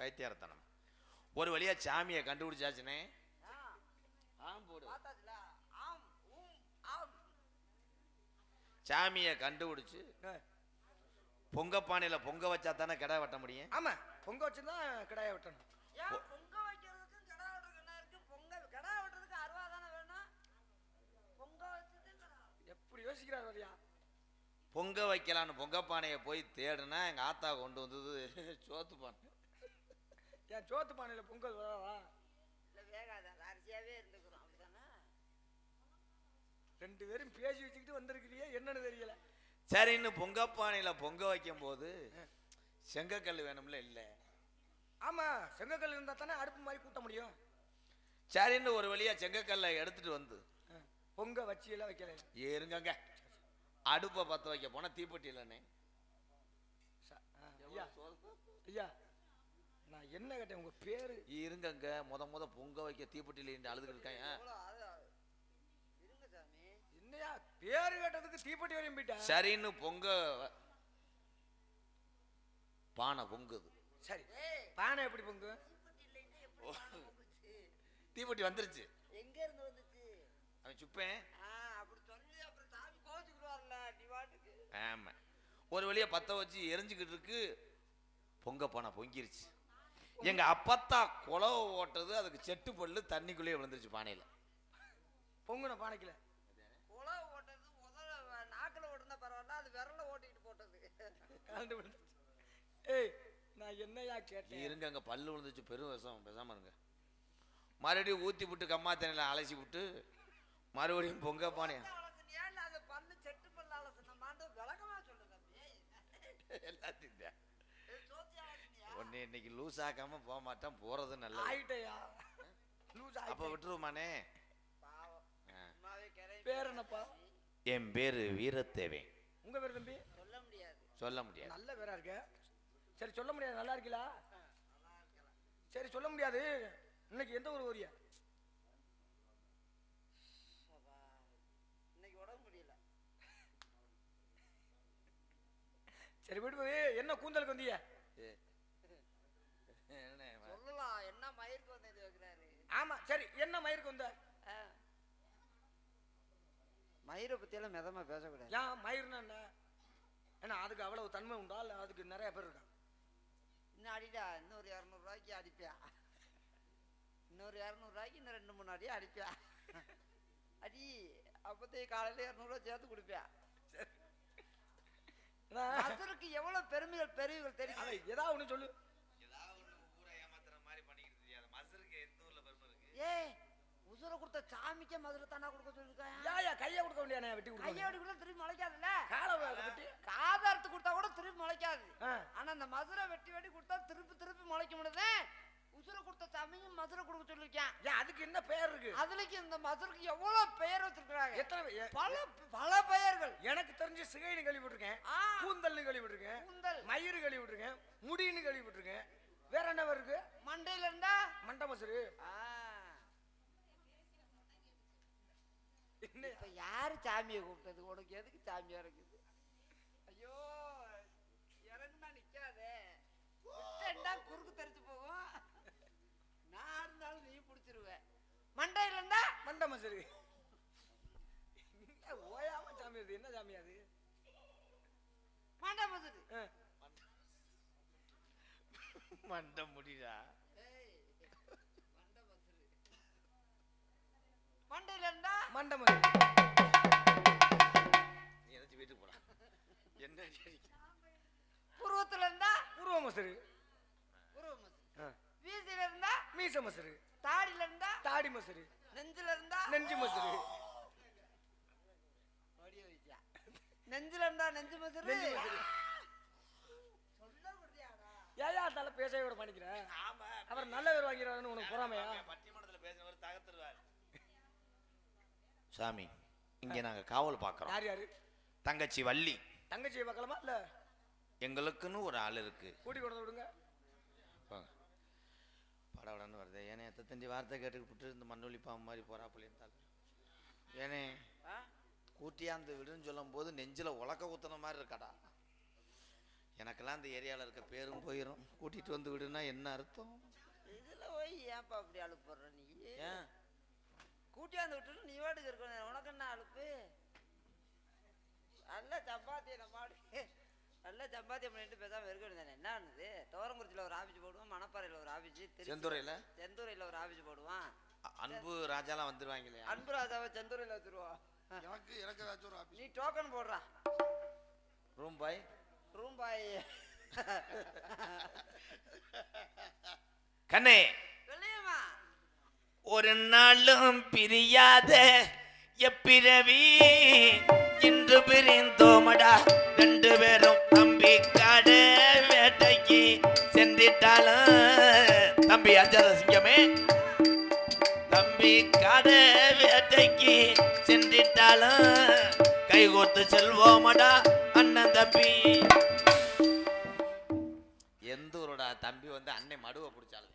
பைத்தியாரத்தனம் ஒரு வழியா சாமியை கண்டுபிடிச்சாச்சுனே. சாமியை கண்டுபிடிச்சு. பொங்க பானையில பொங்க வச்சா தானே கிடா வெட்ட முடியும்? ஆமா பொங்க வச்சுதான் கிடாய வெட்டணும். ஏன் பொங்க வைக்கிறதுக்கும் கடா வெட்டுறதுக்கு இருக்கு? பொங்கல் கடா வெட்டுறதுக்கு அருவா தானே வேணும்? பொங்க வச்சது கடா. எப்படி யோசிக்கிறார் வரியா பொங்க வைக்கலான்னு பொங்க பானையை போய் தேடுனா எங்க ஆத்தா கொண்டு வந்தது சோத்து பானை என் சோத்து பானையில பொங்கல் வராதா? இல்ல வேகாத. அது அரிசியாவே இருந்துக்கிறோம் அப்படிதானே ரெண்டு பேரும் பேசி வச்சுக்கிட்டு வந்திருக்கிறியே என்னன்னு தெரியல. சரின்னு பொங்க பானையில பொங்க வைக்கும் போது செங்கக்கல் வேணும்ல இல்லை? ஆமா செங்கக்கல் இருந்தா தானே அடுப்பு மாதிரி கூட்ட முடியும். சரின்னு ஒரு வழியா செங்கக்கல்லை எடுத்துட்டு வந்து பொங்க வச்சு எல்லாம் வைக்கல. இருங்கங்க அடுப்பை பத்த வைக்க போனா தீப்பெட்டி இல்லைண்ணே ஐயா. ஐயா. நான் என்ன கேட்டேன்? உங்க பேரு? இருங்கங்க. முத முத பொங்க வைக்க தீப்பெட்டியில் இருந்து அழுதுகிட்டு இருக்காங்க என்னையா? பேரு கேட்டதுக்கு தீப்பெட்டி வரையும் போயிட்டேன். சரின்னு பொங்க பானை பொங்குது. சரி. ஏய். பானை எப்படி பொங்கு? தீப்பெட்டி இல்லைன்னா எப்படி பானை பொங்குச்சு? தீப்பெட்டி வந்துருச்சு. எங்க இருந்து வந்துச்சு? அவன் சுப்பேன். ஆ அப்படி சொல்லி அப்புறம் சாமி கோச்சுக்கிடுவார்ல நீ பாட்டுக்கு. ஆமா. ஒரு வழியா பத்த வச்சு எரிஞ்சுக்கிட்டு இருக்கு. பொங்க பானை பொங்கிருச்சு. எங்க அப்பத்தா குலவை ஓட்டது அதுக்கு செட்டு பல்லு தண்ணிக்குள்ளேயே விழுந்துருச்சு பானையில. பொங்குன பானைக்குல உழவு ஓட்டுறது முதல்ல நாக்கில் ஓட்டுனா பரவாயில்ல அது விரல்ல ஓட்டிக்கிட்டு போட்டது. ஏய் நான் என்னையா கேட்டேன்? இருங்க அங்க பல்லு விழுந்துச்சு பெரும் விஷம் பேசாம இருங்க. மறுபடியும் ஊத்தி விட்டு கம்மா தண்ணியில அலசி விட்டு மறுபடியும் பொங்க பானையா? அலசனியா உன்னை இன்னைக்கு லூஸ் ஆக்காம போக மாட்டேன் போறது நல்லது. ஆயிட்டையா? லூஸ் அப்ப கிளம்பி பேர் என்னப்பா? என் பேரு வீரத்தேவன். உங்க பேர் தம்பி? சொல்ல முடியாது. சொல்ல முடியாது. நல்ல பேரா இருக்க. சரி சொல்ல முடியாது. நல்லா இருக்கீங்களா சரி சொல்ல முடியாது. இன்னைக்கு எந்த ஊர் அப்பா, இன்னைக்கு உடம்பு முடியல. சரி விடு போய் என்ன கூந்தலுக்கு வந்தீங்க என்ன, சொல்லலாம் என்ன மயிருக்கு வந்து இது வைக்கிறாரு ஆமா சரி என்ன மயிருக்கு வந்த. மயிரை பத்தியெல்லாம் மிதமா பேசக்கூடாது. ஏன் மயிர்னா என்ன? ஏன்னா அதுக்கு அவ்வளவு தன்மை உண்டா? இல்ல அதுக்கு நிறைய பேர் இருக்கா இன்னும் அடிடா இன்னொரு இரநூறுவாய்க்கு அடிப்பியா இன்னொரு இரநூறுவாய்க்கு இன்னும் ரெண்டு மூணு அடியா அடிப்பியா அடி அப்பத்தே காலையில இரநூறுவா சேர்த்து கொடுப்பியா ஏன்னா, மசருக்கு எவ்வளவு பெருமைகள் பெரியவர்கள் தெரியும்? ஏதாவது ஒண்ணு சொல்லு. ஏய் உசுர கொடுத்த சாமிக்கே மதுரை தானா கொடுக்க சொல்லிருக்காங்க ஏயா கையை கொடுக்க வேண்டியானே வெட்டி கொடுக்க கையோடி கூட திரும்பி முளைக்காதுல்ல? காலை வெட்டி? காதாரத்து கொடுத்தா கூட திரும்பி முளைக்காது. ஆனா அந்த மதுரை வெட்டி வெட்டி கொடுத்தா திருப்பி திருப்பி முளைக்க முடியுது உசுர கொடுத்த சாமியும் மதுரை கொடுக்க சொல்லிருக்கேன் ஏன் அதுக்கு என்ன பெயர் இருக்கு? அதுலக்கு இந்த மதுரைக்கு எவ்வளவு பெயர் வச்சிருக்காங்க எத்தனை பல பல பெயர்கள். எனக்கு தெரிஞ்சு சிகைன்னு கேள்விப்பட்டிருக்கேன் ஆ, கூந்தல்னு கேள்விப்பட்டிருக்கேன் கூந்தல். மயிறு கேள்விப்பட்டிருக்கேன் முடின்னு கேள்விப்பட்டிருக்கேன் வேற என்ன இருக்கு? மண்டையில இருந்தா? மண்டை மசுரு ஆ, என்ன இப்ப யாரு சாமியை கூப்பிட்டது உனக்கு எதுக்கு சாமியா இருக்குது? ஐயோ இறங்குனா நிக்காதே. விட்டேன்டா குறுக்கு தெரிச்சு போகும். நான் இருந்தாலும் நீ பிடிச்சிருவேன். மண்டையில இருந்தா மண்டை மசுரு என்ன ஓயாம சாமி அது? என்ன சாமி அது? மண்டை மதுரு ஆ. மண்ட முடியா ஏய், மண்டை மதுரு மண்டையில இருந்தா மண்டை மசுரு நீ எதாச்சும் வீட்டுக்கு போலாம் என்ன? புருவத்துல இருந்தா உருவ மசுரு புருவ. வீசில இருந்தா மீச மசுரு தாடியில இருந்தா தாடி மசுரு நெஞ்சில இருந்தா நெஞ்சு மசுரு. நெஞ்சில இருந்தா நெஞ்சு மதுரு நெஞ்சு மசுரு ஏயா தலை பேசவே விட மாட்டேங்கிற. அவர் நல்ல பேர் வாங்கிறாருன்னு உனக்கு பொறாமையா? சாமி இங்கே நாங்கள் காவல் பார்க்குறோம் யார் யாரு? தங்கச்சி வள்ளி. தங்கச்சி பார்க்கலாமா இல்லை? எங்களுக்குன்னு ஒரு ஆள் இருக்கு. கூட்டி கொண்டு விடுங்க. படவடன்னு வருது. ஏனே எத்தத்தஞ்சு வார்த்தை கேட்டு கேட்டுக்கிட்டு இந்த மண்ணொலி பாம்பு மாதிரி போறாப்புல இருந்தால் ஏனே கூட்டியாந்து விடுன்னு சொல்லும் போது நெஞ்சில் உலக்க ஊத்துன மாதிரி இருக்காடா. எனக்கெல்லாம் அந்த ஏரியாவில் இருக்க பேரும் போயிடும் கூட்டிகிட்டு வந்து விடுன்னா என்ன அர்த்தம்? இதில் போய் ஏன்ப்பா அப்படி அழுப்புற நீ? ஏன்? கூட்டியாந்து விட்டுட்டு நீ வாட்டுக்கு இருக்கணும் உனக்கு என்ன அழுப்பு? நல்ல சப்பாத்தி நம்ம நல்ல சப்பாத்தி பண்ணிட்டு பேசாமல் இருக்க என்ன ஆனது? தோரங்குறிச்சியில் ஒரு ஆஃபீஸ் போடுவோம் மணப்பாறையில ஒரு ஆஃபீஸ் செந்துறையில் செந்துறையில் ஒரு ஆஃபீஸ் போடுவான் அன்பு ராஜாலாம் வந்துருவாங்க இல்லையா? அன்பு ராஜாவை செந்துறையில் வச்சுருவோம். எனக்கு எனக்கு ஏதாச்சும் ஒரு ஆஃபீஸ் நீ டோக்கன் போடுறா. ரூம் பாய் ரூம் பாய் கண்ணே! வெளியம்மா. ஒரு நாளும் பிரியாத எப்பிறவி? இன்று பிரிந்தோமடா ரெண்டு பேரும் தம்பி காடு வேட்டைக்கு சென்றிட்டாலும். தம்பி அஞ்சாத சிங்கமே. தம்பி காடு வேட்டைக்கு சென்றிட்டாலும். கைகோத்து செல்வோமடா அண்ணன் தம்பி. எந்த ஊரோட தம்பி வந்து அன்னை மடுவை பிடிச்சாலும்?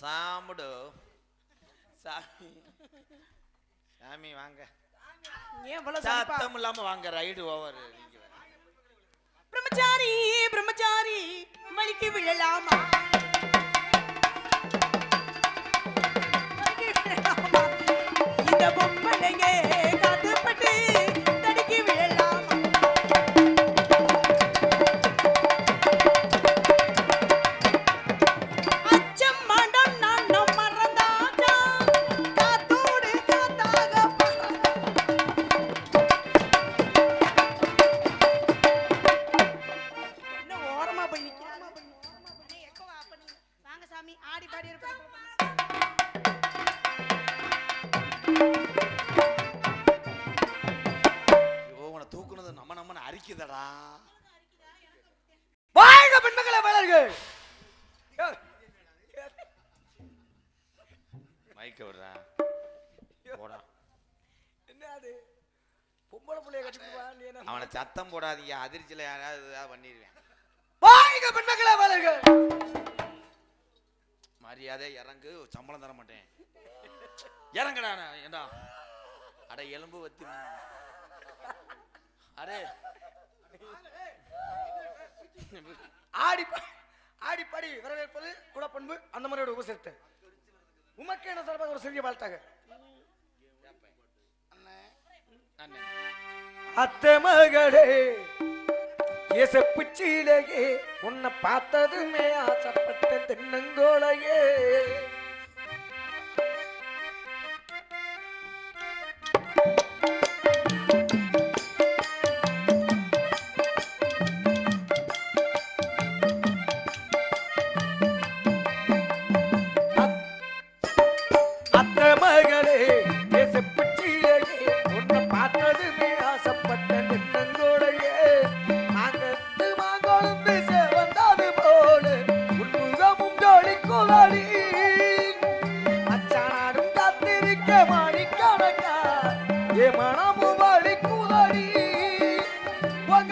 சாமிடு. சாமி. சாமி வாங்க. சத்தம் இல்லாம வாங்க ரைடு ஓவர் பிரம்மச்சாரி பிரம்மச்சாரி வலிக்கு விழலாமா? இந்த பொம்பளைங்க காத்துப்பட்டு தாடி இவனை தூக்குனது நம்ம நம்ம அரிக்குதடா. வாழ்க பெண்மக்களை வளர்கள் மைக்க விடுறேன் போடா. பிள்ளைய கட்டிட்டு அவனை சத்தம் போடாதீங்க அதிர்ச்சியில் யாராவது பண்ணிடுவேன் வாழ்க பெண்மக்களை வளர்கள் மரியாதை இறங்கு சம்பளம் தர மாட்டேன். இறங்கடா ஏண்டா? அட எலும்பு வத்தி. அடே. ஆடிப்பா ஆடிப்பாடி வரவேற்பது கூட பண்பு அந்த மாதிரியோட உபசரித்த உமக்கு என்ன சார்பாக ஒரு செஞ்சு வாழ்த்தாக? அத்தை மகளே. இசப்பு சீலையே உன்னை பார்த்ததுமே ஆசைப்பட்ட தென்னங்கோலையே.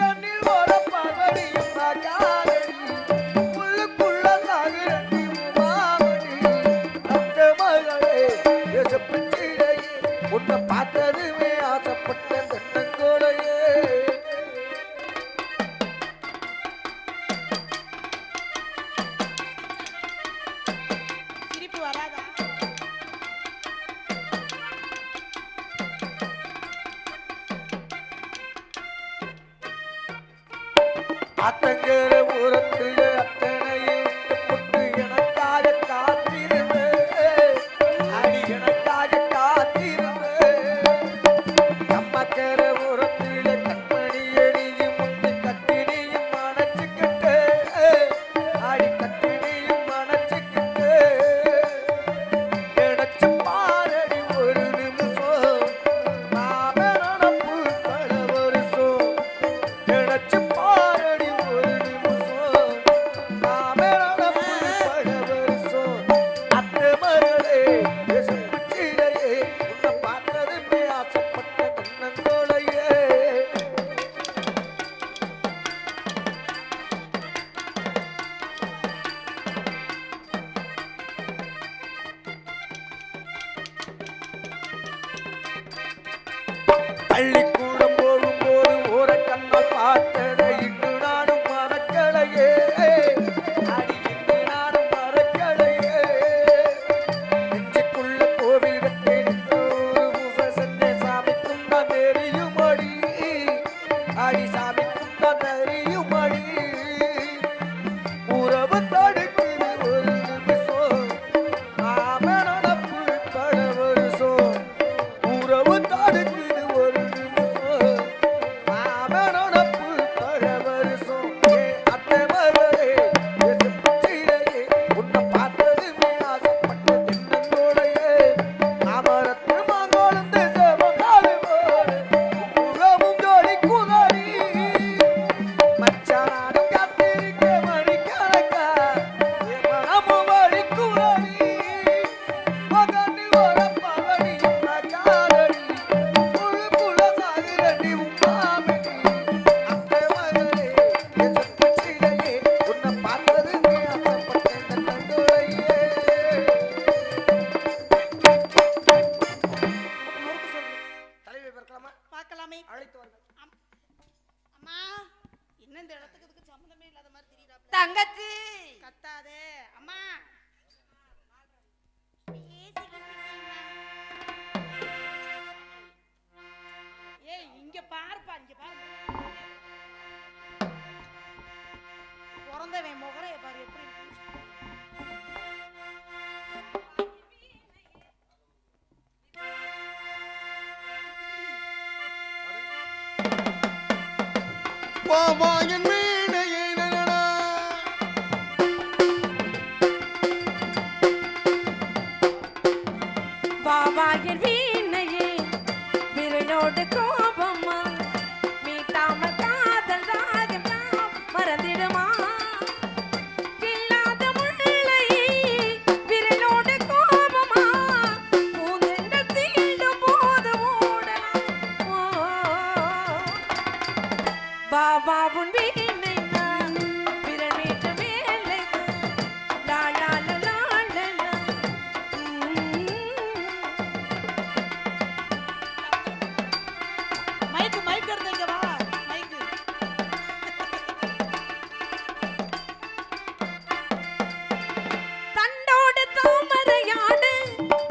கண்ணில் ஒரு பகடி மகா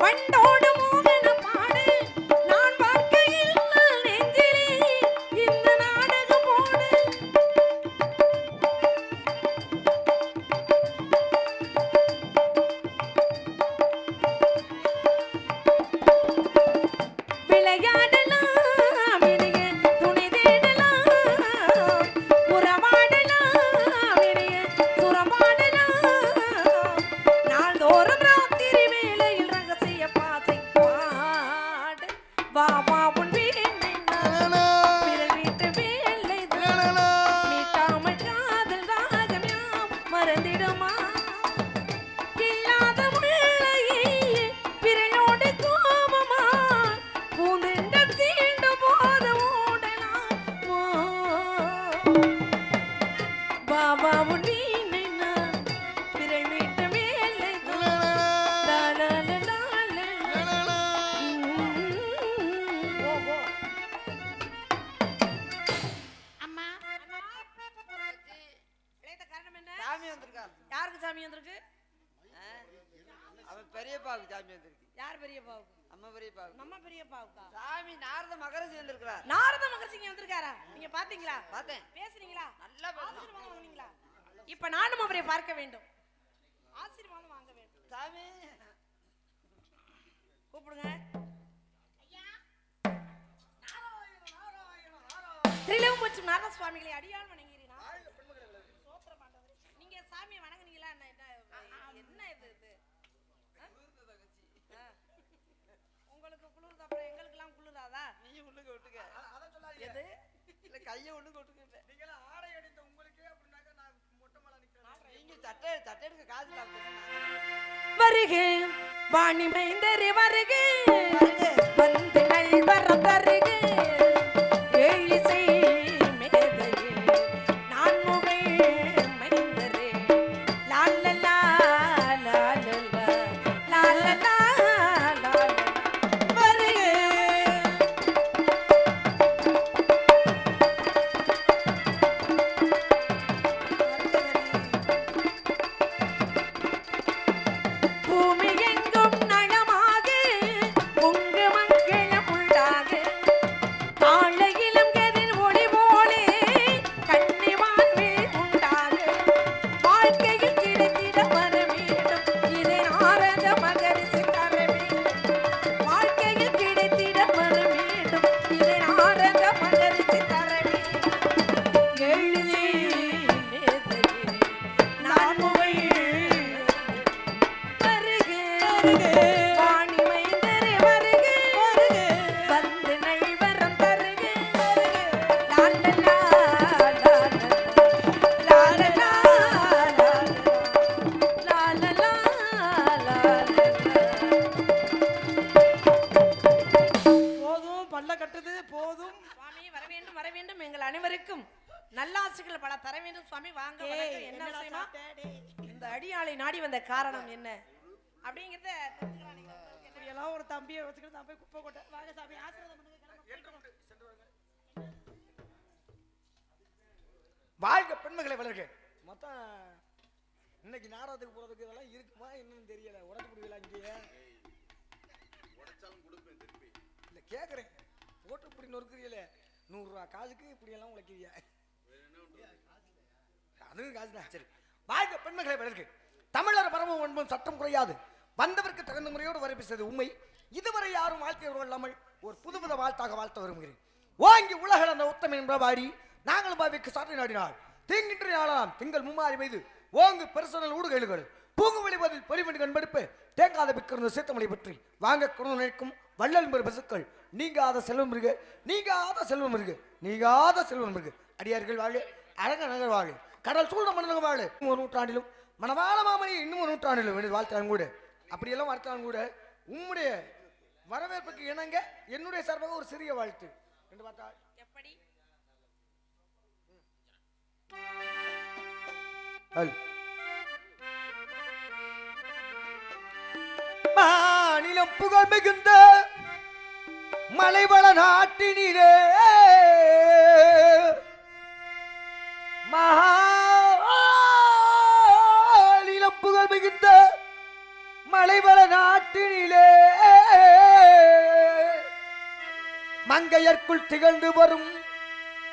cuando விட்டுக்க எது? இல்ல கைய உள்ளுக்கு விட்டுக்கிட்ட நீங்க சட்டை சட்டை எடுக்க காசு வருக வாணி மைந்தரி வருக. வந்து நல்வர தருக. তুমি பல்ல கட்டுது போதும். சுவாமி வர வேண்டும் வர வேண்டும். எங்கள் அனைவருக்கும் நல்லாசிகள் பல தர வேண்டும். சுவாமி வாங்க வணக்கம். என்ன விஷயமா? இந்த அடியாளை நாடி வந்த காரணம் என்ன? அப்படிங்கறத தெரிஞ்சுக்கலாம். நீங்க. இப்படியெல்லாம் ஒரு தம்பியை வச்சுக்கிட்டு நான் போய் குப்பை கொட்ட வாங்க சாமி ஆசீர்வாதம் பண்ணுங்க கிளம்பு. வாழ்க பெண்மகளை வளர்க. மொத்தம் இன்னைக்கு நாடகத்துக்கு போறதுக்கு இதெல்லாம் இருக்குமா என்னன்னு தெரியல. உடச்சு பிடிக்கல இங்கேயே? இல்ல கேக்குறேன். போட்டு இப்படி நொறுக்குறீங்களே நூறுரூவா காசுக்கு இப்படி எல்லாம் உழைக்கிறியா? அதுவும் காசு தான் சரி. வாழ்க பெண்மகளை பிறகு தமிழர் பரமும் ஒன்பதும் சட்டம் குறையாது. வந்தவருக்கு தகுந்த முறையோடு வரப்பிச்சது உண்மை. இதுவரை யாரும் வாழ்த்தியவர்கள் இல்லாமல் ஒரு புதுவித வாழ்த்தாக வாழ்த்த விரும்புகிறேன். ஓங்கி உலகில் அந்த உத்தம என்பவாடி நாங்களும் பாவிக்கு சாற்றி நாடினாள் தீங்கின்ற நாளாம் திங்கள் மும்மாறி மீது ஓங்கு பெருசனல் ஊடுகைகள் பூங்கு வெளிவதில் பொறிவண்டி கண்படுப்பு தேங்காத பிக்கிறந்த சீத்தமலை பற்றி வாங்க குணம் நினைக்கும் வள்ளல் பெரு பசுக்கள். நீங்காத செல்வம் இருக்கு. நீங்காத செல்வம் இருக்கு. நீங்காத செல்வம் இருக்கு. அடியார்கள் வாழ அழக நகர் வாழ கடல் சூழ்ந்த மன்னர்கள் வாழ. ஒரு நூற்றாண்டிலும் மனவாள மாமணி இன்னும் ஒரு நூற்றாண்டிலும் என்று வாழ்த்தாங்க கூட அப்படியெல்லாம் வாழ்த்தாங்க கூட உம்முடைய வரவேற்புக்கு இணங்க என்னுடைய சார்பாக ஒரு சிறிய வாழ்த்து. என்று பார்த்தால் எப்படி. மாநிலம் புகழ் மிகுந்த மலைவள நாட்டினிலே. மாநிலம் புகழ் மிகுந்த மலைவள நாட்டினிலே. மங்கையர்க்குள் திகழ்ந்து வரும்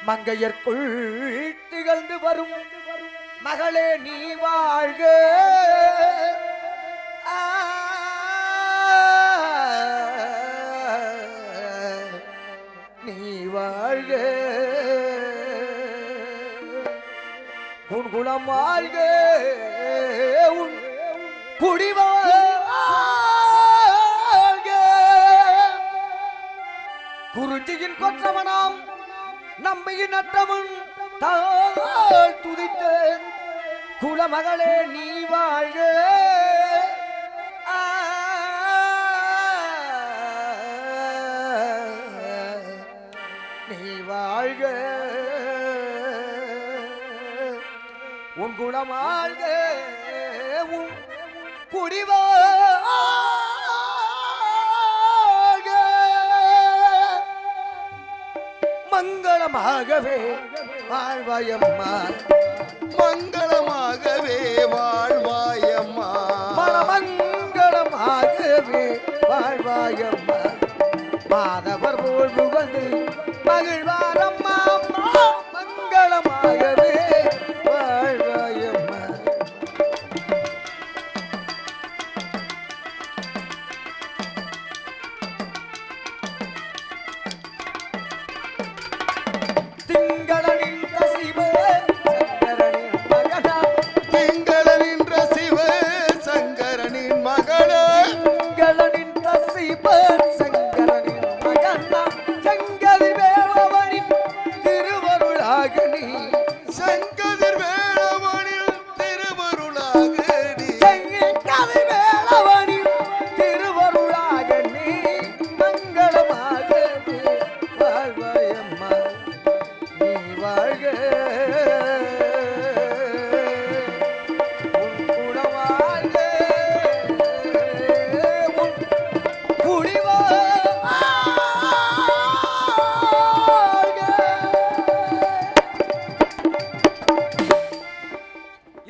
மங்கையர்க்குள் திகழ்ந்து வரும் மகளே நீ வாழ்க. வாழ்க. உன் குணம் வாழ்க. உன் குடி வாழ்க. கொற்றவனாம் நம்பியின் நட்டமும் தாழ் துதித்தேன் குலமகளே நீ வாழ்க. வாழ்க. உன் குணமாழ்க. உன் குடிவாழ்க மங்களமாகவே வாழ்வாயம்மா. மங்களமாகவே வாழ்வாயம்மா. மனமங்களமாகவே வாழ்வாயம்மா. மாதவர் போல் புகழ்ந்து மகிழ்வாரம்மா மங்களமாக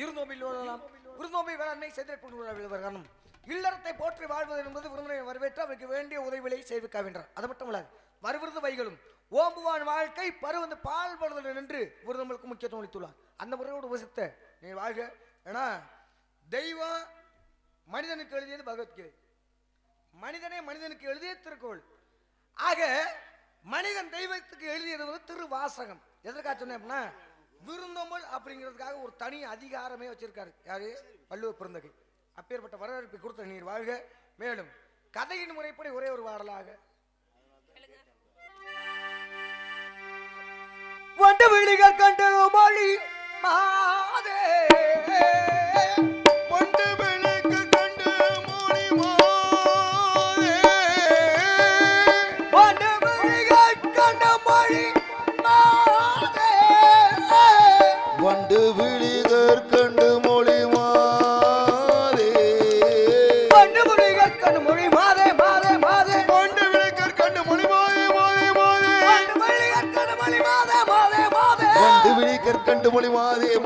இருநோம்பில் ஓதலாம் விருந்தோம்பி வேளாண்மை செய்திக் கொண்டு இல்லறத்தை போற்றி வாழ்வது என்பது விருந்தினை வரவேற்று அவருக்கு வேண்டிய உதவிகளை செய்விக்க வேண்டார் அது மட்டும் இல்லாது வருவிருது வைகளும் ஓம்புவான் வாழ்க்கை பருவந்து பால் என்று நின்று விருந்தோம்பலுக்கு முக்கியத்துவம் அளித்துள்ளார். அந்த முறையோடு உபசித்த நீ வாழ்க. ஏன்னா தெய்வம் மனிதனுக்கு எழுதியது பகவத்கீதை. மனிதனே மனிதனுக்கு எழுதிய திருக்கோள் ஆக மனிதன் தெய்வத்துக்கு எழுதியது வந்து திருவாசகம். எதற்காக சொன்னேன் அப்படின்னா விருந்தோம்பல் அப்படிங்கிறதுக்காக ஒரு தனி அதிகாரமே வச்சிருக்காரு. யாரு? வள்ளுவர் பிறந்தகை. அப்பேற்பட்ட வரவேற்பை கொடுத்த நீர் வாழ்க. மேலும் கதையின் முறைப்படி ஒரே ஒரு பாடலாக வண்டு விழிகள் கண்டு மொழி மாதே. விழிக்கற் கண்டு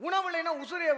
உணவு இல்லைன்னா உசுரே